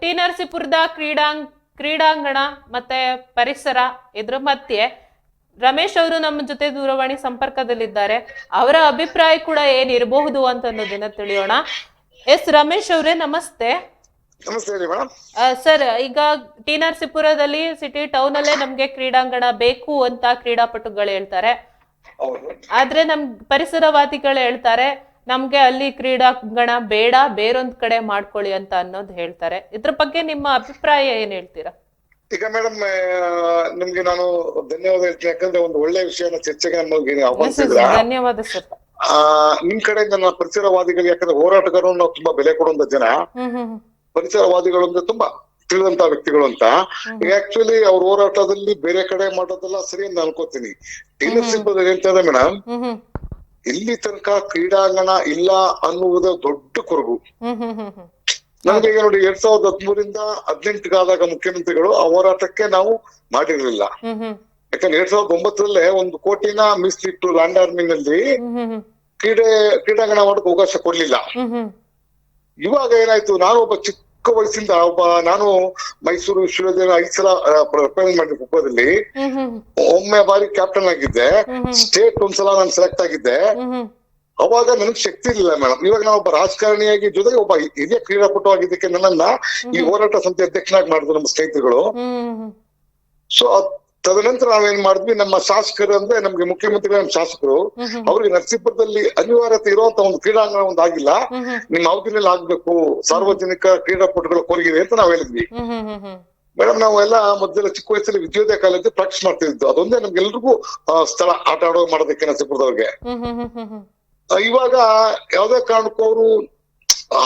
T ನರಸೀಪುರದ ಕ್ರೀಡಾಂಗ್ ಕ್ರೀಡಾಂಗಣ ಮತ್ತೆ ಪರಿಸರ ಇದ್ರ ಮಧ್ಯೆ ರಮೇಶ್ ಅವರು ನಮ್ಮ ಜೊತೆ ದೂರವಾಣಿ ಸಂಪರ್ಕದಲ್ಲಿದ್ದಾರೆ. ಅವರ ಅಭಿಪ್ರಾಯ ಕೂಡ ಏನಿರಬಹುದು ಅಂತ ಅನ್ನೋದನ್ನ ತಿಳಿಯೋಣ. ಎಸ್ ರಮೇಶ್ ಅವರೇ ನಮಸ್ತೆ. ನಮಸ್ತೆ ಹೇಳಿ ಮೇಡಮ್. ಸರ್ ಈಗ ಟಿ ನರಸೀಪುರದಲ್ಲಿ ಸಿಟಿ ಟೌನ್ ಅಲ್ಲೇ ನಮ್ಗೆ ಕ್ರೀಡಾಂಗಣ ಬೇಕು ಅಂತ ಕ್ರೀಡಾಪಟುಗಳು ಹೇಳ್ತಾರೆ. ಆದ್ರೆ ನಮ್ ಪರಿಸರವಾದಿಗಳು ಹೇಳ್ತಾರೆ ನಮ್ಗೆ ಅಲ್ಲಿ ಕ್ರೀಡಾಂಗಣ ಬೇಡ ಬೇರೊಂದ್ ಕಡೆ ಮಾಡ್ಕೊಳ್ಳಿ ಅಂತ ಅನ್ನೋದು ಹೇಳ್ತಾರೆ. ಇದ್ರ ಬಗ್ಗೆ ನಿಮ್ಮ ಅಭಿಪ್ರಾಯ ಏನ್ ಹೇಳ್ತೀರಾ? ಈಗ ಮೇಡಮ್ ನಿಮ್ಗೆ ನಾನು ಧನ್ಯವಾದ ಹೇಳ್ತೀನಿ. ಯಾಕಂದ್ರೆ ಒಂದು ಒಳ್ಳೆ ವಿಷಯನ ಚರ್ಚೆಗೆ ನಮಗೆ ಧನ್ಯವಾದ ಸರ್. ಆ ನಿಮ್ ಕಡೆಯಿಂದ ನನ್ನ ಪರಿಸರವಾದಿಗಳು ಯಾಕಂದ್ರೆ ಹೋರಾಟಗಾರರು ನಾವು ತುಂಬಾ ಬೆಲೆ ಕೊಡುವಂತ ಜನ. ಪರಿಸರವಾದಿಗಳು ಅಂದ್ರೆ ತುಂಬಾ ತಿಳಿದಂತ ವ್ಯಕ್ತಿಗಳು ಅಂತ. ಆಕ್ಚುಲಿ ಅವ್ರ ಹೋರಾಟದಲ್ಲಿ ಬೇರೆ ಕಡೆ ಮಾಡೋದೆಲ್ಲ ಸರಿ ಅಂತ ಅನ್ಕೋತೀನಿ. ಟೀಲರ್ಶಿಪ್ ಹೇಳ್ತಾರೆ ಮೇಡಮ್ ಇಲ್ಲಿ ತನಕ ಕ್ರೀಡಾಂಗಣ ಇಲ್ಲ ಅನ್ನುವುದ ದೊಡ್ಡ ಕೊರಗು. ನಮ್ಗೆ ಈಗ ನೋಡಿ ಎರಡ್ ಸಾವಿರದ ಹದಿಮೂರಿಂದ ಹದಿನೆಂಟಗಾದಾಗ ಮುಖ್ಯಮಂತ್ರಿಗಳು ಆ ಹೋರಾಟಕ್ಕೆ ನಾವು ಮಾಡಿರಲಿಲ್ಲ. ಯಾಕಂದ್ರೆ ಎರಡ್ ಸಾವಿರದ ಒಂಬತ್ತರಲ್ಲೇ ಒಂದು ಕೋಟಿನ ಮೀಸಲಿಟ್ಟು ಲ್ಯಾಂಡ್ ಹ್ಮ್ ಹ್ಮ್ ಕ್ರೀಡೆ ಕ್ರೀಡಾಂಗಣ ಮಾಡಕ್ ಅವಕಾಶ ಕೊಡ್ಲಿಲ್ಲ. ಇವಾಗ ಏನಾಯ್ತು ನಾನು ಒಬ್ಬ ಚಿಕ್ಕ ವಯಸ್ಸಿಂದ ಒಬ್ಬ ನಾನು ಮೈಸೂರು ವಿಶ್ವವಿದ್ಯಾಲಯ ಐದು ಸಲ ರೆಪ್ರೆಸೆಂಟ್ ಮಾಡಿದ ಕುಪ್ಪದಲ್ಲಿ ಒಮ್ಮೆ ಬಾರಿ ಕ್ಯಾಪ್ಟನ್ ಆಗಿದ್ದೆ. ಸ್ಟೇಟ್ ಒಂದ್ಸಲ ನಾನು ಸೆಲೆಕ್ಟ್ ಆಗಿದ್ದೆ. ಅವಾಗ ನನಗ್ ಶಕ್ತಿ ಇರಲಿಲ್ಲ ಮೇಡಮ್. ಇವಾಗ ನಾನು ಒಬ್ಬ ರಾಜಕಾರಣಿಯಾಗಿ ಜೊತೆಗೆ ಒಬ್ಬ ಹಿರಿಯ ಕ್ರೀಡಾಪಟು ಆಗಿದ್ದಕ್ಕೆ ನನ್ನನ್ನ ಈ ಹೋರಾಟ ಸಂಸ್ಥೆ ಅಧ್ಯಕ್ಷನಾಗಿ ಮಾಡಿದ್ರು ನಮ್ಮ ಸ್ನೇಹಿತರುಗಳು. ಸೊ ತದನಂತರ ನಾವೇನ್ ಮಾಡಿದ್ವಿ ನಮ್ಮ ಶಾಸಕರು ಅಂದ್ರೆ ನಮ್ಗೆ ಮುಖ್ಯಮಂತ್ರಿಗಳ ನಮ್ಮ ಶಾಸಕರು ಅವ್ರಿಗೆ ನರಸೀಪುರದಲ್ಲಿ ಅನಿವಾರ್ಯತೆ ಇರುವಂತ ಒಂದು ಕ್ರೀಡಾಂಗಣ ಒಂದು ಆಗಿಲ್ಲ. ನಿಮ್ಮ ಅವಧಿನಲ್ಲಿ ಆಗ್ಬೇಕು ಸಾರ್ವಜನಿಕ ಕ್ರೀಡಾಪಟುಗಳ ಕೋರಿಗಿದೆ ಅಂತ ನಾವ್ ಹೇಳಿದ್ವಿ. ಮೇಡಮ್ ನಾವೆಲ್ಲ ಮೊದಲೆಲ್ಲ ಚಿಕ್ಕ ವಯಸ್ಸಲ್ಲಿ ವಿದ್ಯೋದಯ ಕಾಲೇಜು ಪ್ರಾಕ್ಟೀಸ್ ಮಾಡ್ತಿದ್ದು ಅದೊಂದೇ ನಮ್ಗೆಲ್ರಿಗೂ ಎಲ್ರಿಗೂ ಸ್ಥಳ ಆಟ ಆಡೋ ಮಾಡೋದಕ್ಕೆ ನರಸೀಪುರದವ್ರಿಗೆ. ಇವಾಗ ಯಾವ್ದೇ ಕಾರಣಕ್ಕೂ ಅವರು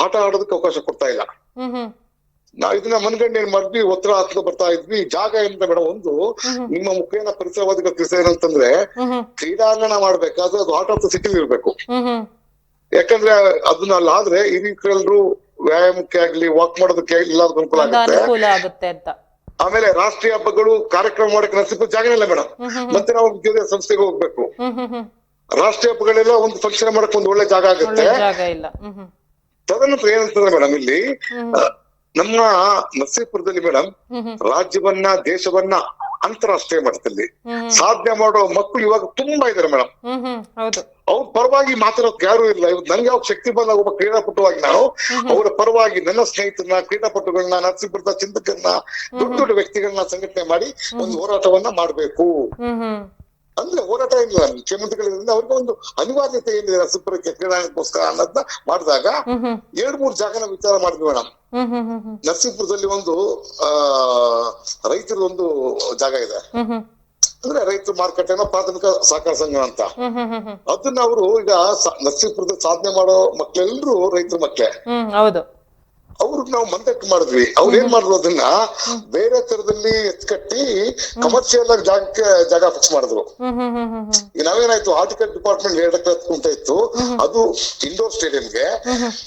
ಆಟ ಆಡೋದಕ್ಕೆ ಅವಕಾಶ ಕೊಡ್ತಾ ಇಲ್ಲ. ನಾವ್ ಇದನ್ನ ಮನ್ಗಂಡ್ ಏನ್ ಮಾಡಿದ್ವಿ? ಒತ್ತಡ ಹಾಕ್ತಾ ಬರ್ತಾ ಇದ್ವಿ. ಜಾಗ ಏನಂತ ಮೇಡಮ್ ಒಂದು ನಿಮ್ಮ ಮುಖೇನ ಪರಿಸರವಾದಿಗಳ ಕೆಲಸ ಏನಂತಂದ್ರೆ ಕ್ರೀಡಾಂಗಣ ಮಾಡ್ಬೇಕಾದ್ರೆ ಅದು ಆಟ ಆಫ್ ಸಿಟಿಲಿ ಇರ್ಬೇಕು. ಹ್ಮ್ ಹ್ಮ್. ಯಾಕಂದ್ರೆ ಅದನ್ನ ಅಲ್ಲಾದ್ರೆ ಹಿರಿಯರೆಲ್ಲರೂ ವ್ಯಾಯಾಮಕ್ಕೆ ಆಗ್ಲಿ ವಾಕ್ ಮಾಡೋದಕ್ಕೆ ಇಲ್ಲಾದ್ರು ಎಲ್ಲದಕ್ಕೂ ಅನುಕೂಲ ಆಗುತ್ತೆ. ಆಮೇಲೆ ರಾಷ್ಟ್ರೀಯ ಹಬ್ಬಗಳು ಕಾರ್ಯಕ್ರಮ ಮಾಡಕ್ಕೆ ನರಸೀಪುರ ಜಾಗ ಇಲ್ಲ ಮೇಡಮ್ ಮತ್ತೆ ನಾವು ವಿದ್ಯಾಭ್ಯಾಸ ಸಂಸ್ಥೆಗೆ ಹೋಗ್ಬೇಕು. ರಾಷ್ಟ್ರೀಯ ಹಬ್ಬಗಳೆಲ್ಲ ಒಂದು ಫಂಕ್ಷನ್ ಮಾಡಕ್ ಒಂದು ಒಳ್ಳೆ ಜಾಗ ಆಗುತ್ತೆ. ತದನಂತರ ಏನಂತಂದ್ರೆ ಮೇಡಮ್ ಇಲ್ಲಿ ನಮ್ಮ ನರಸೀಪುರದಲ್ಲಿ ಮೇಡಮ್ ರಾಜ್ಯವನ್ನ ದೇಶವನ್ನ ಅಂತಾರಾಷ್ಟ್ರೀಯ ಮಟ್ಟದಲ್ಲಿ ಸಾಧನೆ ಮಾಡೋ ಮಕ್ಕಳು ಇವಾಗ ತುಂಬಾ ಇದಾರೆ ಮೇಡಮ್ ಅವ್ರ ಪರವಾಗಿ ಮಾತಾಡೋಕ್ ಯಾರು ಇಲ್ಲ. ಇವತ್ತು ನನ್ಗೆ ಯಾವ ಶಕ್ತಿ ಬಂದಾಗ ಒಬ್ಬ ಕ್ರೀಡಾಪಟುವಾಗಿ ನಾನು ಅವರ ಪರವಾಗಿ ನನ್ನ ಸ್ನೇಹಿತರನ್ನ ಕ್ರೀಡಾಪಟುಗಳನ್ನ ನರಸೀಪುರದ ಚಿಂತಕರನ್ನ ದೊಡ್ಡ ದೊಡ್ಡ ವ್ಯಕ್ತಿಗಳನ್ನ ಸಂಘಟನೆ ಮಾಡಿ ಒಂದು ಹೋರಾಟವನ್ನ ಮಾಡ್ಬೇಕು. ಅಂದ್ರೆ ಹೋರಾಟ ಏನಿಲ್ಲ ಮುಖ್ಯಮಂತ್ರಿಗಳಿಂದ ಅವ್ರಿಗೆ ಒಂದು ಅನಿವಾರ್ಯತೆ ಏನಿದೆ ರಸಪುರ ಕ್ರೀಡಾಂಗಕ್ಕೋಸ್ಕರ ಅನ್ನೋದನ್ನ ಮಾಡಿದಾಗ ಎರಡ್ ಮೂರ್ ಜಾಗನ ವಿಚಾರ ಮಾಡಿದ್ವಿ ಮೇಡಮ್. ನರಸೀಪುರದಲ್ಲಿ ಒಂದು ಆ ರೈತರ ಒಂದು ಜಾಗ ಇದೆ. ಅಂದ್ರೆ ರೈತರ ಮಾರುಕಟ್ಟೆನ ಪ್ರಾಥಮಿಕ ಸಹಕಾರ ಸಂಘ ಅಂತ. ಅದನ್ನ ಅವರು ಈಗ ನರಸೀಪುರದ ಸಾಧನೆ ಮಾಡೋ ಮಕ್ಕಳೆಲ್ಲರೂ ರೈತರ ಮಕ್ಕಳೇ ಅವ್ರಿಗೆ ನಾವು ಮಂದಟ್ಟು ಮಾಡಿದ್ವಿ. ಅವ್ರು ಏನ್ ಮಾಡಿದ್ರು ಅದನ್ನ ಬೇರೆ ತರದಲ್ಲಿ ಎತ್ಕಟ್ಟಿ ಕಮರ್ಷಿಯಲ್ ಆಗಿ ಜಾಗಕ್ಕೆ ಜಾಗ ಫಿಕ್ಸ್ ಮಾಡಿದ್ರು. ಈಗ ನಾವೇನಾಯ್ತು ಆರ್ಟಿಕಲ್ ಡಿಪಾರ್ಟ್ಮೆಂಟ್ ಎರಡು ಎಕರೆ ಕುಂಟ ಇತ್ತು. ಅದು ಇಂಡೋರ್ ಸ್ಟೇಡಿಯಂಗೆ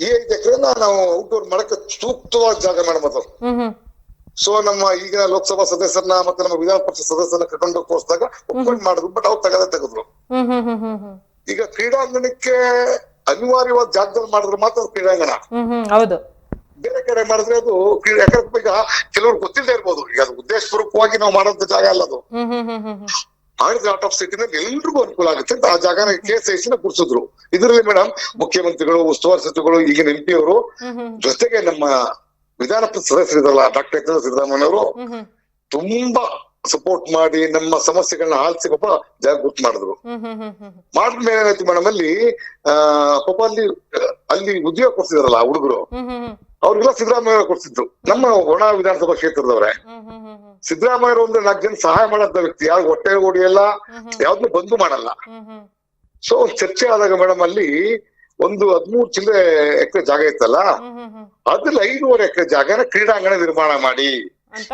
ಈ ಐದು ಎಕರೆನ ನಾವು ಔಟ್ಡೋರ್ ಮಾಡಕ್ಕೆ ಸೂಕ್ತವಾದ ಜಾಗ ಮೇಡಮ್ ಅದು ಸೊ ನಮ್ಮ ಈಗಿನ ಲೋಕಸಭಾ ಸದಸ್ಯರನ್ನ ಮತ್ತೆ ನಮ್ಮ ವಿಧಾನ ಪರಿಷತ್ ಸದಸ್ಯರನ್ನ ಕರ್ಕೊಂಡು ತೋರಿಸಿದಾಗ ಒಪ್ಕೊಂಡು ಮಾಡಿದ್ರು ಬಟ್ ಅವ್ರು ತಗದೇ ತೆಗೆದ್ರು. ಈಗ ಕ್ರೀಡಾಂಗಣಕ್ಕೆ ಅನಿವಾರ್ಯವಾದ ಜಾಗದಲ್ಲಿ ಮಾಡಿದ್ರೆ ಮಾತ್ರ ಕ್ರೀಡಾಂಗಣ. ಹೌದು. ಬೇರೆ ಕಡೆ ಮಾಡಿದ್ರೆ ಅದು ಯಾಕಂದ್ರೆ ಈಗ ಕೆಲವ್ರು ಗೊತ್ತಿಲ್ಲದೆ ಇರ್ಬೋದು. ಈಗ ಅದು ಉದ್ದೇಶಪೂರ್ವಕವಾಗಿ ನಾವು ಮಾಡೋಂತ ಜಾಗ ಅಲ್ಲ ಅದು. ಆಡಿದ ಔಟ್ ಆಫ್ ಸಿಟಿನಲ್ಲಿ ಎಲ್ರಿಗೂ ಅನುಕೂಲ ಆಗುತ್ತೆ ಅಂತ ಆ ಜಾಗನ ಕೇಸ್ ಐಸಿನ ನ ಗುರ್ಸಿದ್ರು ಇದರಲ್ಲಿ ಮೇಡಮ್ ಮುಖ್ಯಮಂತ್ರಿಗಳು ಉಸ್ತುವಾರಿ ಸಚಿವರು ಈಗಿನ ಎಂ ಪಿ ಅವರು ಜೊತೆಗೆ ನಮ್ಮ ವಿಧಾನ ಪರಿಷತ್ ಸದಸ್ಯರಿದ್ರಲ್ಲ ಡಾಕ್ಟರ್ ಎಚ್ ಸಿದ್ದರಾಮಯ್ಯನವರು ಹ್ಮ್ ಹ್ಮ್. ತುಂಬಾ ಸಪೋರ್ಟ್ ಮಾಡಿ ನಮ್ಮ ಸಮಸ್ಯೆಗಳನ್ನ ಆಲಿಸಿ ಪಾಪ ಜಾಗೃತಿ ಮಾಡಿದ್ರು. ಮಾಡಿದ್ಮೇಲೆ ಏನಾಯ್ತು ಮೇಡಮ್ ಅಲ್ಲಿ ಆ ಪಾಪ ಅಲ್ಲಿ ಅಲ್ಲಿ ಉದ್ಯೋಗ ಕೊಡ್ತಿದಾರಲ್ಲ ಹುಡುಗರು. ಅವ್ರಿಗೆಲ್ಲ ಸಿದ್ದರಾಮಯ್ಯ ಕೊಡ್ತಿದ್ರು ನಮ್ಮ ಒಣ ವಿಧಾನಸಭಾ ಕ್ಷೇತ್ರದವ್ರೆ. ಸಿದ್ದರಾಮಯ್ಯ ಒಂದು ನಾಲ್ಕು ಜನ ಸಹಾಯ ಮಾಡಂತ ವ್ಯಕ್ತಿ. ಯಾರು ಹೊಟ್ಟೆ ಹೊಡಿಯಲ್ಲ ಯಾವ್ದನ್ನು ಬಂದು ಮಾಡಲ್ಲ. ಸೊ ಚರ್ಚೆ ಆದಾಗ ಮೇಡಮ್ ಅಲ್ಲಿ ಒಂದು ಹದ್ಮೂರು ಚಿಲ್ಲರೆ ಎಕರೆ ಜಾಗ ಇತ್ತಲ್ಲ ಅದ್ರಲ್ಲಿ ಐನೂರು ಎಕರೆ ಜಾಗನ ಕ್ರೀಡಾಂಗಣ ನಿರ್ಮಾಣ ಮಾಡಿ.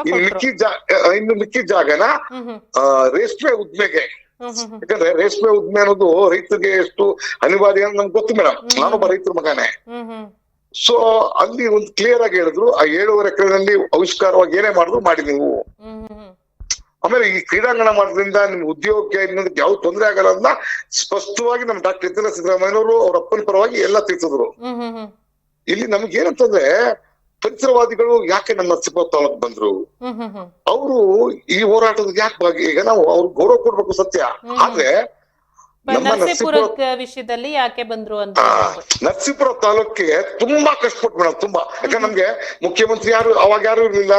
ಇನ್ನು ಮಿಕ್ಕಿ ಮಿಕ್ಕಿದ ಜಾ ಇನ್ನು ಮಿಕ್ಕಿದ ಜಾಗನ ರೇಷ್ಮೆ ಉದ್ಮೆಗೆ. ಯಾಕಂದ್ರೆ ರೇಷ್ಮೆ ಉದ್ಮೆ ಅನ್ನೋದು ರೈತರಿಗೆ ಎಷ್ಟು ಅನಿವಾರ್ಯ ಅಂತ ನಮ್ಗೆ ಗೊತ್ತು ಮೇಡಮ್. ನಾನೊಬ್ಬ ರೈತರ ಮಗನೇ. ಸೊ ಅಲ್ಲಿ ಒಂದು ಕ್ಲಿಯರ್ ಆಗಿ ಹೇಳಿದ್ರು ಆ ಏಳುವರೆ ಎಕರೆನಲ್ಲಿ ಆವಿಷ್ಕಾರವಾಗಿ ಏನೇ ಮಾಡಿದ್ರು ಮಾಡಿ ನೀವು. ಆಮೇಲೆ ಈ ಕ್ರೀಡಾಂಗಣ ಮಾಡೋದ್ರಿಂದ ನಿಮ್ಗೆ ಉದ್ಯೋಗಕ್ಕೆ ಇನ್ನೊಂದಕ್ಕೆ ಯಾವ ತೊಂದರೆ ಆಗಲ್ಲ ಅಂತ ಸ್ಪಷ್ಟವಾಗಿ ನಮ್ಮ ಡಾಕ್ಟರ್ ಎತ್ತಿನ ಸಿದ್ದರಾಮಯ್ಯನವರು ಅವ್ರ ಅಪ್ಪನ ಪರವಾಗಿ ಎಲ್ಲ ತಿಳಿಸಿದ್ರು. ಇಲ್ಲಿ ನಮ್ಗೆ ಏನಂತಂದ್ರೆ ಪರಿಸರವಾದಿಗಳು ಯಾಕೆ ನಮ್ಮ ನರಸೀಪುರ ತಾಲೂಕ್ ಬಂದ್ರು? ಅವರು ಈ ಹೋರಾಟದ ಯಾಕೆ ಭಾಗಿ? ಈಗ ನಾವು ಅವ್ರಿಗೆ ಗೌರವ ಕೊಡ್ಬೇಕು ಸತ್ಯ. ಆದ್ರೆ ಪ- ನಮ್ಮ ನರಸೀಪುರ ನರಸೀಪುರ ವಿಷಯದಲ್ಲಿ ಯಾಕೆ ಬಂದ್ರು ಅಂತ ನರಸೀಪುರ ತಾಲೂಕಿಗೆ ತುಂಬಾ ಕಷ್ಟಪಟ್ಟು ಮೇಡಮ್ ತುಂಬಾ. ಯಾಕಂದ್ರೆ ನಮ್ಗೆ ಮುಖ್ಯಮಂತ್ರಿ ಯಾರು ಅವಾಗ ಯಾರು ಇರ್ಲಿಲ್ಲ.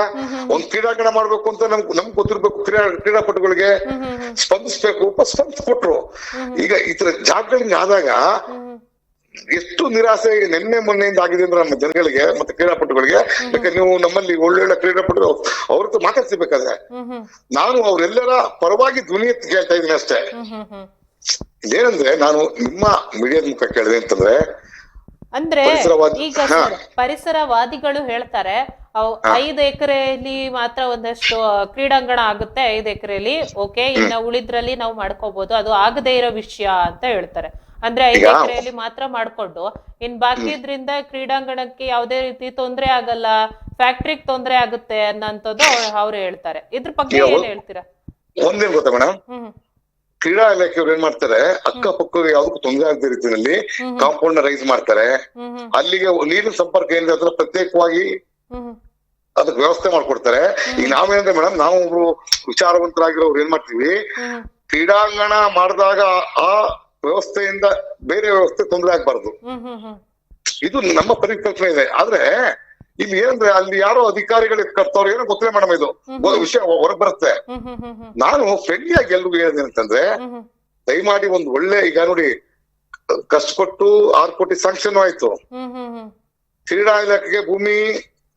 ಒಂದ್ ಕ್ರೀಡಾಂಗಣ ಮಾಡ್ಬೇಕು ಅಂತ ನಮ್ಗೆ ನಮ್ಗೆ ಗೊತ್ತಿರ್ಬೇಕು ಕ್ರೀಡಾ ಕ್ರೀಡಾಪಟುಗಳಿಗೆ ಸ್ಪಂದಿಸ್ಬೇಕು ಸ್ಪಂದಿಸ್ಬೇಕು ಸ್ಪಂದಿಸ್ಕೊಟ್ರು. ಈಗ ಈ ತರ ಜಾಗಗಳಿಗೆ ಆದಾಗ ಎಷ್ಟು ನಿರಾಸೆ ನಿನ್ನೆ ಮೊನ್ನೆಯಿಂದ ಆಗಿದೆ ಅಂದ್ರೆ ನಮ್ಮ ಜನಗಳಿಗೆ ಮತ್ತೆ ಕ್ರೀಡಾಪಟುಗಳಿಗೆ. ಯಾಕಂದ್ರೆ ನೀವು ನಮ್ಮಲ್ಲಿ ಒಳ್ಳೊಳ್ಳೆ ಕ್ರೀಡಾಪಟು ಅವ್ರ ಮಾತಾಡ್ಸಿಬೇಕಾದ್ರೆ. ಮಾತಾಡ್ತಿರ್ಬೇಕಾದ್ರೆ ನಾನು ಅವರೆಲ್ಲರ ಪರವಾಗಿ ಧ್ವನಿ ಎತ್ತಿ ಕೇಳ್ತಾ ಇದ್ದೀನಿ ಅಷ್ಟೇ. ಏನಂದ್ರೆ ನಾನು ನಿಮ್ಮ ಮೀಡಿಯಾದ ಮುಖ ಕೇಳಿದೆ ಅಂತಂದ್ರೆ ಅಂದ್ರೆ ಈಗ ಪರಿಸರವಾದಿಗಳು ಹೇಳ್ತಾರೆ ಐದ್ ಎಕರೆಯಲ್ಲಿ ಮಾತ್ರ ಒಂದಷ್ಟು ಕ್ರೀಡಾಂಗಣ ಆಗುತ್ತೆ ಐದು ಎಕರೆಯಲ್ಲಿ ಓಕೆ ಇನ್ನ ಉಳಿದ್ರಲ್ಲಿ ನಾವು ಮಾಡ್ಕೋಬಹುದು ಅದು ಆಗದೇ ಇರೋ ವಿಷಯ ಅಂತ ಹೇಳ್ತಾರೆ. ಅಂದ್ರೆ ಐದು ಎಕರೆಯಲ್ಲಿ ಮಾತ್ರ ಮಾಡ್ಕೊಂಡು ಇನ್ ಬಾಕಿ ಇದ್ರಿಂದ ಕ್ರೀಡಾಂಗಣಕ್ಕೆ ಯಾವುದೇ ರೀತಿ ತೊಂದ್ರೆ ಆಗಲ್ಲ ಫ್ಯಾಕ್ಟ್ರಿಗ್ ತೊಂದ್ರೆ ಆಗುತ್ತೆ ಅನ್ನೋಂಥದ್ದು ಅವ್ರು ಹೇಳ್ತಾರೆ. ಇದ್ರ ಬಗ್ಗೆ ಏನ್ ಹೇಳ್ತೀರಾ? ಒಂದೇನ್ ಗೊತ್ತಾ ಮೇಡಮ್ ಹ್ಮ್. ಕ್ರೀಡಾ ಇಲಾಖೆಯವ್ರು ಏನ್ ಮಾಡ್ತಾರೆ? ಅಕ್ಕಪಕ್ಕ ಯಾವ್ದಕ್ಕೂ ತೊಂದರೆ ಆಗದ ರೀತಿಯಲ್ಲಿ ಕಾಂಪೌಂಡ್ನ ರೈಸ್ ಮಾಡ್ತಾರೆ. ಅಲ್ಲಿಗೆ ನೀರಿನ ಸಂಪರ್ಕ ಏನಿದೆ ಅದ್ರ ಪ್ರತ್ಯೇಕವಾಗಿ ಅದಕ್ಕೆ ವ್ಯವಸ್ಥೆ ಮಾಡ್ಕೊಡ್ತಾರೆ. ಈಗ ನಾವೇನಂದ್ರೆ ಮೇಡಮ್ ನಾವು ಒಬ್ರು ವಿಚಾರವಂತರಾಗಿರೋರು ಏನ್ ಮಾಡ್ತೀವಿ? ಕ್ರೀಡಾಂಗಣ ಮಾಡಿದಾಗ ಆ ವ್ಯವಸ್ಥೆಯಿಂದ ಬೇರೆ ವ್ಯವಸ್ಥೆ ತೊಂದರೆ ಆಗ್ಬಾರ್ದು. ಇದು ನಮ್ಮ ಪರಿಕಲ್ಪನೆ ಇದೆ. ಆದ್ರೆ ಇಲ್ಲಿ ಏನಂದ್ರೆ ಅಲ್ಲಿ ಯಾರೋ ಅಧಿಕಾರಿಗಳು ಕರ್ತವ್ರು ಏನೋ ಗೊತ್ತಿಲ್ಲ ಮೇಡಮ್ ಇದು. ವಿಷಯ ಹೊರಗ್ ಬರುತ್ತೆ. ನಾನು ಫ್ರೆಂಡ್ಲಿ ಆಗಿ ಎಲ್ರಿಗೂ ಹೇಳಿದೆ ಅಂತಂದ್ರೆ ದಯಮಾಡಿ ಒಂದು ಒಳ್ಳೆ ಈಗ ನೋಡಿ ಕಷ್ಟಪಟ್ಟು ಆರು ಕೋಟಿ ಸ್ಯಾಂಕ್ಷನ್ ಆಯ್ತು. ಕ್ರೀಡಾ ಇಲಾಖೆಗೆ ಭೂಮಿ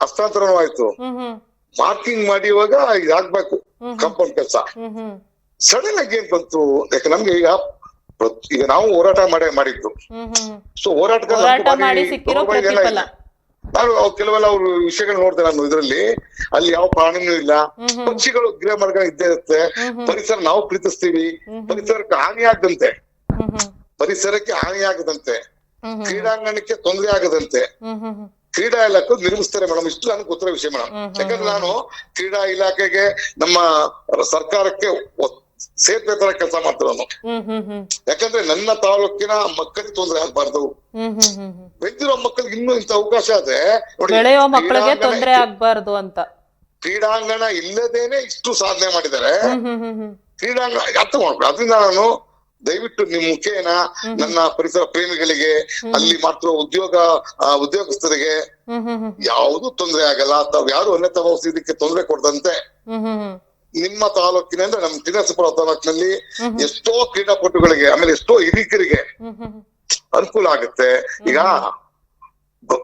ಹಸ್ತಾಂತರನೂ ಆಯ್ತು. ಮಾರ್ಕಿಂಗ್ ಮಾಡಿ ಇವಾಗ ಇದಾಗ್ಬೇಕು ಕಂಪೌಂಡ್ ಕೆಲಸ. ಸಡನ್ ಆಗಿ ಏನ್ ಬಂತು? ಯಾಕೆ ನಮ್ಗೆ ಈಗ ಈಗ ನಾವು ಹೋರಾಟ ಮಾಡೇ ಮಾಡಿದ್ದು. ಸೊ ಹೋರಾಟಗಾರ ನಾನು ಕೆಲವೆಲ್ಲ ಅವ್ರು ವಿಷಯಗಳು ನೋಡ್ದೆ ನಾನು ಇದರಲ್ಲಿ. ಅಲ್ಲಿ ಯಾವ ಪ್ರಾಣಿನೂ ಇಲ್ಲ. ಪಕ್ಷಿಗಳು ಗಿಡ ಮರಗಳು ಇದ್ದೇ ಇರುತ್ತೆ. ಪರಿಸರ ನಾವು ಪ್ರೀತಿಸ್ತೀವಿ. ಪರಿಸರಕ್ಕೆ ಹಾನಿ ಆಗದಂತೆ. ಪರಿಸರಕ್ಕೆ ಹಾನಿ ಆಗದಂತೆ. ಕ್ರೀಡಾಂಗಣಕ್ಕೆ ತೊಂದರೆ ಆಗದಂತೆ. ಕ್ರೀಡಾ ಇಲಾಖೆ ನಿರ್ಮಿಸ್ತಾರೆ ಮೇಡಮ್. ಇಷ್ಟು ನನಗೆ ಗೊತ್ತಿರೋ ವಿಷಯ ಮೇಡಮ್. ಯಾಕಂದ್ರೆ ನಾನು ಕ್ರೀಡಾ ಇಲಾಖೆಗೆ ನಮ್ಮ ಸರ್ಕಾರಕ್ಕೆ ಸೇರ್ಪೆ ತರ ಕೆಲಸ ಮಾಡ್ತಾರೆ ಹ್ಮ್ ಯಾಕಂದ್ರೆ ನನ್ನ ತಾಲೂಕಿನ ಮಕ್ಕಳಿಗೆ ತೊಂದರೆ ಆಗ್ಬಾರ್ದು. ಬೆಳೆದಿರೋ ಮಕ್ಕಳಿಗೆ ಇನ್ನೂ ಇಂಥ ಅವಕಾಶ ಆದ್ರೆ ನೋಡಿ ಮಕ್ಕಳಿಗೆ ತೊಂದ್ರೆ ಆಗ್ಬಾರ್ದು ಅಂತ. ಕ್ರೀಡಾಂಗಣ ಇಲ್ಲದೇನೆ ಇಷ್ಟು ಸಾಧನೆ ಮಾಡಿದ್ದಾರೆ. ಕ್ರೀಡಾಂಗಣ ಅರ್ಥ ಮಾಡ್ಬೇಕು ಅದರಿಂದ ನಾನು ದಯವಿಟ್ಟು ನಿಮ್ ಮುಖೇನ ನನ್ನ ಪರಿಸರ ಪ್ರೇಮಿಗಳಿಗೆ ಅಲ್ಲಿ ಮಾಡ್ತಿರೋ ಉದ್ಯೋಗ ಉದ್ಯೋಗಸ್ಥರಿಗೆ ಯಾವುದು ತೊಂದರೆ ಆಗಲ್ಲ. ತಾವ್ ಯಾರು ಅನ್ಯತ ಇದಕ್ಕೆ ತೊಂದರೆ ಕೊಡದಂತೆ. ಹ್ಮ್ ತಾಲೂಕಿನ ಅಂದ್ರೆ ನಿಮ್ಮ ನಮ್ಮ ತಿನ್ನಸಪುರ ತಾಲೂಕಿನಲ್ಲಿ ಎಷ್ಟೋ ಕ್ರೀಡಾಪಟುಗಳಿಗೆ ಆಮೇಲೆ ಎಷ್ಟೋ ಹಿರಿಕರಿಗೆ ಅನುಕೂಲ ಆಗುತ್ತೆ. ಈಗ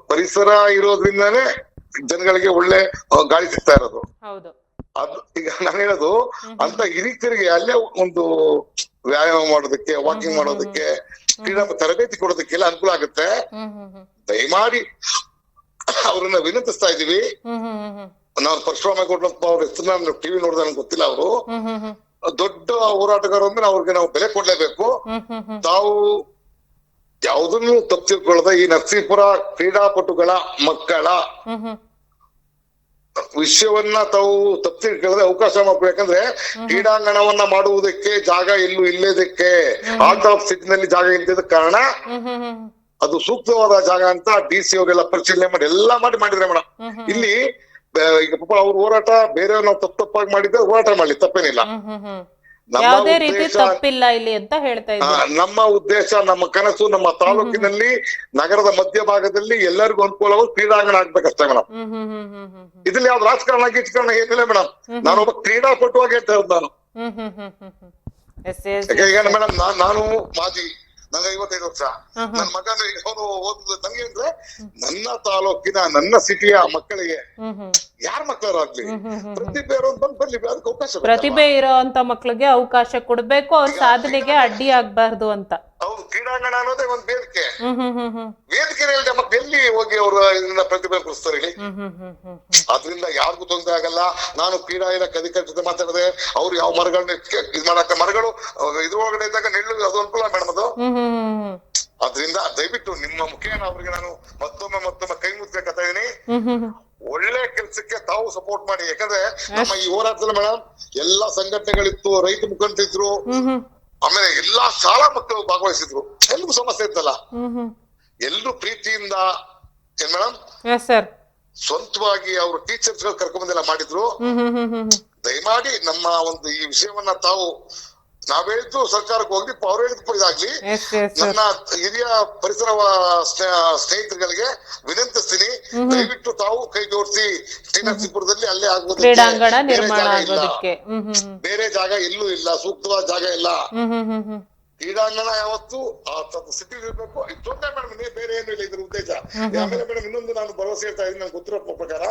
ಪರಿಸರ ಇರೋದ್ರಿಂದಾನೇ ಜನಗಳಿಗೆ ಒಳ್ಳೆ ಗಾಳಿ ಸಿಗ್ತಾ ಇರೋದು. ಅದು ಈಗ ನಾನು ಹೇಳೋದು ಅಂತ ಹಿರಿಕರಿಗೆ ಅಲ್ಲೇ ಒಂದು ವ್ಯಾಯಾಮ ಮಾಡೋದಕ್ಕೆ ವಾಕಿಂಗ್ ಮಾಡೋದಕ್ಕೆ ಕ್ರೀಡಾ ತರಬೇತಿ ಕೊಡೋದಕ್ಕೆಲ್ಲ ಅನುಕೂಲ ಆಗುತ್ತೆ. ದಯಮಾಡಿ ಅವ್ರನ್ನ ವಿನಂತಿಸ್ತಾ ಇದೀವಿ ಹ್ಮ್ ಪರಶುರಾಮ ನಾನು ಪರಶುರಾಮೇಗೌಡಪ್ಪ ಅವ್ರ ಹೆಸರನ್ನ ಟಿವಿ ನೋಡಿದ್ರೆ ನನಗೆ ಗೊತ್ತಿಲ್ಲ ಅವರು. ದೊಡ್ಡ ಹೋರಾಟಗಾರ ಅಂದ್ರೆ ಅವ್ರಿಗೆ ನಾವು ಬೆಲೆ ಕೊಡ್ಲೇಬೇಕು. ತಾವು ಯಾವ್ದನ್ನು ತಪ್ಪು ತಿಳ್ಕೊಳ್ಳದೆ ಈ ನರಸೀಪುರ ಕ್ರೀಡಾಪಟುಗಳ ಮಕ್ಕಳ ವಿಷಯವನ್ನ ತಾವು ತಪ್ಪು ತಿಳ್ಕೊಳ್ಳದೆ ಅವಕಾಶ ಮಾಡ್ಬೇಕಂದ್ರೆ ಯಾಕಂದ್ರೆ ಕ್ರೀಡಾಂಗಣವನ್ನ ಮಾಡುವುದಕ್ಕೆ ಜಾಗ ಎಲ್ಲೂ ಇಲ್ಲದಕ್ಕೆ ಆರ್ಟ್ ಆಫ್ ಸಿಟಿನಲ್ಲಿ ಜಾಗ ಇಲ್ಲದ ಕಾರಣ ಅದು ಸೂಕ್ತವಾದ ಜಾಗ ಅಂತ ಡಿ ಸಿ ಅವರೆಲ್ಲ ಪರಿಶೀಲನೆ ಮಾಡಿ ಎಲ್ಲಾ ಮಾಡಿ ಮಾಡಿದ್ರೆ ಮೇಡಮ್ ಇಲ್ಲಿ ಈಗ ಪಾಪ ಅವ್ರ ಹೋರಾಟ ಬೇರೆ ನಾವು ತಪ್ಪು ತಪ್ಪಾಗಿ ಮಾಡಿದ್ರೆ ಹೋರಾಟ ಮಾಡಿ ತಪ್ಪೇನಿಲ್ಲ. ನಮ್ಮ ಯಾವುದೇ ರೀತಿ ಉದ್ದೇಶ ತಪ್ಪಿಲ್ಲ ಇಲ್ಲಿ ಅಂತ ಹೇಳ್ತಾ ಇದ್ದೀನಿ ನಮ್ಮ ಉದ್ದೇಶ ನಮ್ಮ ಕನಸು ನಮ್ಮ ತಾಲೂಕಿನಲ್ಲಿ ನಗರದ ಮಧ್ಯಭಾಗದಲ್ಲಿ ಎಲ್ಲರಿಗೂ ಅನುಕೂಲ ಕ್ರೀಡಾಂಗಣ ಆಗ್ಬೇಕಷ್ಟೇ ಮೇಡಮ್ ಇದ್ರಲ್ಲಿ ಯಾವ್ದು ರಾಜಕಾರಣ ಗೀಚಕರಣ ಏನಿಲ್ಲ ಮೇಡಮ್ ನಾನೊಬ್ಬ ಕ್ರೀಡಾಪಟುವಾಗಿ ಹೇಳ್ತಾ ಇರೋದು ನಾನು. ಮೇಡಮ್ ನಾನು ಮಾಜಿ ನಂಗೆ ಐವತ್ತೈದು ವರ್ಷ. ನನ್ನ ಮಗನ ಅವನು ಓದಿದ ನಂಗೆ ಅಂದ್ರೆ ನನ್ನ ತಾಲೂಕಿನ ನನ್ನ ಸಿಟಿಯ ಮಕ್ಕಳಿಗೆ ಯಾರ ಮಕ್ಕಳಾಗ್ಲಿ? ಪ್ರತಿಭೆ ಇರೋದು ಬಂದ್ ಬರ್ಲಿ ಅದಕ್ಕೆ ಅವಕಾಶ ಪ್ರತಿಭೆ ಪ್ರತಿಭೆ ಇರೋಂತ ಮಕ್ಕಳಿಗೆ ಅವಕಾಶ ಕೊಡ್ಬೇಕು ಅವ್ರ ಸಾಧನೆಗೆ ಅಡ್ಡಿ ಆಗ್ಬಾರ್ದು ಅಂತ. ಕ್ರೀಡಾಂಗಣ ಅನ್ನೋದೇ ಒಂದು ವೇದಿಕೆ. ಹೇಳಿದೆ ಮತ್ತೆ ಎಲ್ಲಿ ಹೋಗಿ ಅವರು ಇದನ್ನ ಪ್ರತಿಭೆ ಕುರಿಸ್ತಾರೆ ಹೇಳಿ. ಅದರಿಂದ ಯಾರಿಗೂ ತೊಂದರೆ ಆಗಲ್ಲ. ನಾನು ಕ್ರೀಡಾ ಇಲಾಖೆ ಅಧಿಕಾರಿ ಜೊತೆ ಮಾತಾಡಿದೆ ಅವ್ರು ಯಾವ ಮರಗಳನ್ನ ಇದು ಮಾಡಕ್ಕೆ ಮರಗಳು ಇದ್ರ ಇದ್ರೊಳಗಡೆ ಇದ್ದಾಗ ನೆಲ್ಲು ಅದು ಅನುಕೂಲ ಮೇಡಮ್ ಅದು ಅದ್ರಿಂದ ದಯವಿಟ್ಟು ನಿಮ್ಮ ಮುಖೇನ ಅವ್ರಿಗೆ ನಾನು ಮತ್ತೊಮ್ಮೆ ಮತ್ತೊಮ್ಮೆ ಕೈ ಮುಗ್ಬೇಕತ್ತಾ ಇದೀನಿ. ಒಳ್ಳೆ ಕೆಲ್ಸಕ್ಕೆ ತಾವು ಸಪೋರ್ಟ್ ಮಾಡಿ. ಯಾಕಂದ್ರೆ ನಮ್ಮ ಈ ಹೋರಾಟದಲ್ಲಿ ಮೇಡಮ್ ಎಲ್ಲಾ ಸಂಘಟನೆಗಳಿತ್ತು ರೈತ ಮುಖಂಡರಿದ್ರು ಆಮೇಲೆ ಎಲ್ಲಾ ಶಾಲಾ ಮಕ್ಕಳು ಭಾಗವಹಿಸಿದ್ರು. ಎಲ್ರಿಗೂ ಸಮಸ್ಯೆ ಇತ್ತಲ್ಲ? ಎಲ್ರು ಪ್ರೀತಿಯಿಂದ ಏನ್ ಮೇಡಮ್ ಸ್ವಂತವಾಗಿ ಅವರು ಟೀಚರ್ಸ್ಗಳು ಕರ್ಕೊಂಬಂದೆಲ್ಲ ಮಾಡಿದ್ರು. ದಯಮಾಡಿ ನಮ್ಮ ಒಂದು ಈ ವಿಷಯವನ್ನ ತಾವು ನಾವ್ ಹೇಳಿದ್ದು ಸರ್ಕಾರಕ್ಕೆ ಹೋಗ್ಲಿ ಅವ್ರು ಹೇಳಿದ್ದು ಇದಾಗ್ಲಿ. ನನ್ನ ಹಿರಿಯ ಪರಿಸರ ಸ್ನೇ- ಸ್ನೇಹಿತರುಗಳಿಗೆ ವಿನಂತಿಸ್ತೀನಿ. ದಯವಿಟ್ಟು ತಾವು ಕೈ ಜೋಡಿಸಿ ಟಿ ಅಲ್ಲೇ ಆಗುವುದಕ್ಕೆ ಬೇರೆ ಜಾಗ ಎಲ್ಲೂ ಇಲ್ಲ. ಸೂಕ್ತವಾದ ಜಾಗ ಇಲ್ಲ. ಕ್ರೀಡಾಂಗಣ ಯಾವತ್ತು ಸಿಟಿ ಇರ್ಬೇಕು. ತೊಂದರೆ ಮೇಡಮ್ ನೀವು ಬೇರೆ ಏನು ಇಲ್ಲ ಇದ್ರ ಉದ್ದೇಶ. ಆಮೇಲೆ ಮೇಡಮ್ ಇನ್ನೊಂದು ನಾನು ಭರವಸೆ ಹೇಳ್ತಾ ಇದ್ದೀನಿ ನಂಗೆ ಗೊತ್ತಿರೋ ಪ್ರಕಾರ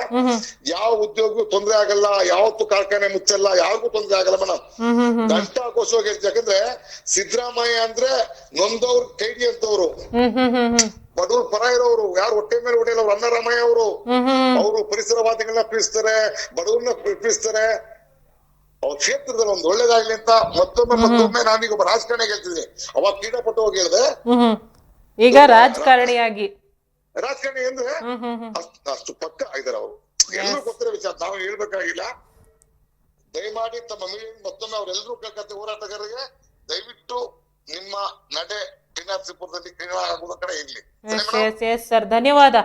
ಯಾವ ಉದ್ಯೋಗಕ್ಕೂ ತೊಂದರೆ ಆಗಲ್ಲ ಯಾವತ್ತು ಕಾರ್ಖಾನೆ ಮುಚ್ಚಲ್ಲ ಯಾರಿಗೂ ತೊಂದರೆ ಆಗಲ್ಲ ಮೇಡಮ್ ಹ್ಮ್ ಕೋಶವಾಗಿ ಯಾಕಂದ್ರೆ ಸಿದ್ದರಾಮಯ್ಯ ಅಂದ್ರೆ ನೊಂದವ್ರು ಕೈಡಿ ಅಂತವ್ರು. ಬಡವ್ರು ಪರ ಇರೋರು ಯಾರು ಹೊಟ್ಟೆ ಮೇಲೆ ಹೊಡೆಯಲ್ಲ ಅನ್ನರಾಮಯ್ಯ ಅವರು. ಅವರು ಪರಿಸರವಾದಿಗಳನ್ನ ಪ್ರೀತಿಸ್ತಾರೆ ಬಡವ್ರನ್ನ ಪ್ರೀ- ಅವ್ರ ಕ್ಷೇತ್ರದಲ್ಲಿ ಒಂದು ಒಳ್ಳೇದಾಗ್ಲಿ ಅಂತ ಮತ್ತೊಮ್ಮೆ ಮತ್ತೊಮ್ಮೆ ನಾನೀಗ ಒಬ್ಬ ರಾಜಕಾರಣಿ ಹೇಳ್ತಿದ್ದೀನಿ. ಅವಾಗ ಕ್ರೀಡಾಪಟು ಹೋಗಿ ಹೇಳಿದೆ. ಈಗ ರಾಜಕಾರಣಿಯಾಗಿ. ರಾಜಕಾರಣಿ ಅಂದ್ರೆ ಅಷ್ಟ್- ಪಕ್ಕ ಆಗಿದ್ದಾರೆ ಅವರು. ಎಲ್ಲರೂ ಗೊತ್ತಿರೋ ವಿಚಾರ. ನಾವು ಹೇಳ್ಬೇಕಾಗಿಲ್ಲ. ದಯಮಾಡಿ ತಮ್ಮ ಮತ್ತೊಮ್ಮೆ ಅವರೆಲ್ಲರೂ ಕಲ್ಕತ್ತೆ ಹೋರಾಟಗಾರರಿಗೆ ದಯವಿಟ್ಟು ನಿಮ್ಮ ನಡೆ ಟಿನಾರ್ಸಿಪುರದಲ್ಲಿ ಕ್ರೀಡಾ ಆಗುವ ಕಡೆ ಇರ್ಲಿ. ಸರ್ ಧನ್ಯವಾದ.